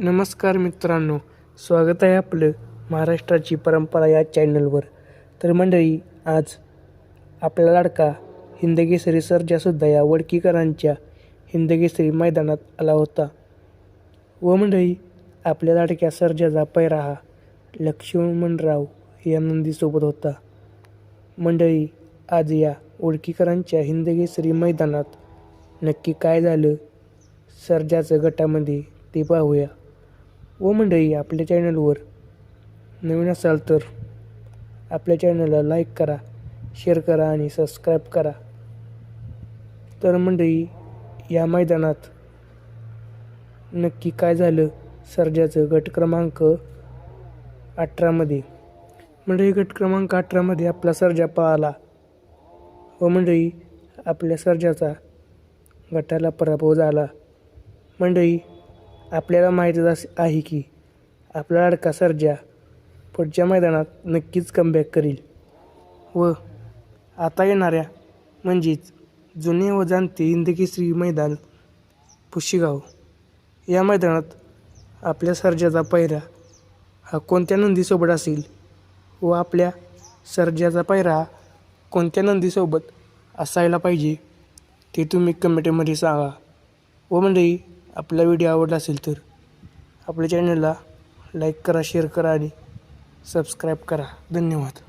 नमस्कार मित्रांनो स्वागत आहे आपलं महाराष्ट्राची परंपरा या चॅनलवर. तर मंडळी आज आपला लाडका हिंदकेसरी सर्जासुद्धा या वडकीकरांच्या हिंदकेसरी मैदानात आला होता. व मंडळी आपल्या लाडक्या सर्जाचा पैरा हा लक्ष्मणराव या नंदीसोबत होता. मंडळी आज या ओळखीकरांच्या हिंदकेसरी मैदानात नक्की काय झालं? सर्जाचं गटामध्ये ते पाहूया. व मंडळी आपल्या चॅनलवर नवीन असाल तर आपल्या चॅनलला लाईक करा शेअर करा आणि सबस्क्राईब करा. तर मंडळी या मैदानात नक्की काय झालं? सर्जाचं गट क्रमांक अठरामध्ये मंडळी गट क्रमांक अठरामध्ये आपला सर्जा पळाला. व मंडळी आपल्या सर्जाचा गटाला पराभव झाला. मंडळी आपल्याला माहीतच अस आहे की आपला लाडका सर्जा पुढच्या मैदानात नक्कीच कमबॅक करील. व आता येणाऱ्या म्हणजेच जुने व जाणते हिंदकेसरी मैदान पुशीगाव या मैदानात आपल्या सर्जाचा पायरा हा कोणत्या नंदीसोबत असेल व आपल्या सर्जाचा पायरा कोणत्या नंदीसोबत असायला पाहिजे ते तुम्ही कमेंटमध्ये सांगा. व मंडळी आपला व्हिडिओ आवडला असेल तर आपल्या चॅनलला लाईक करा शेअर करा आणि सबस्क्राईब करा. धन्यवाद.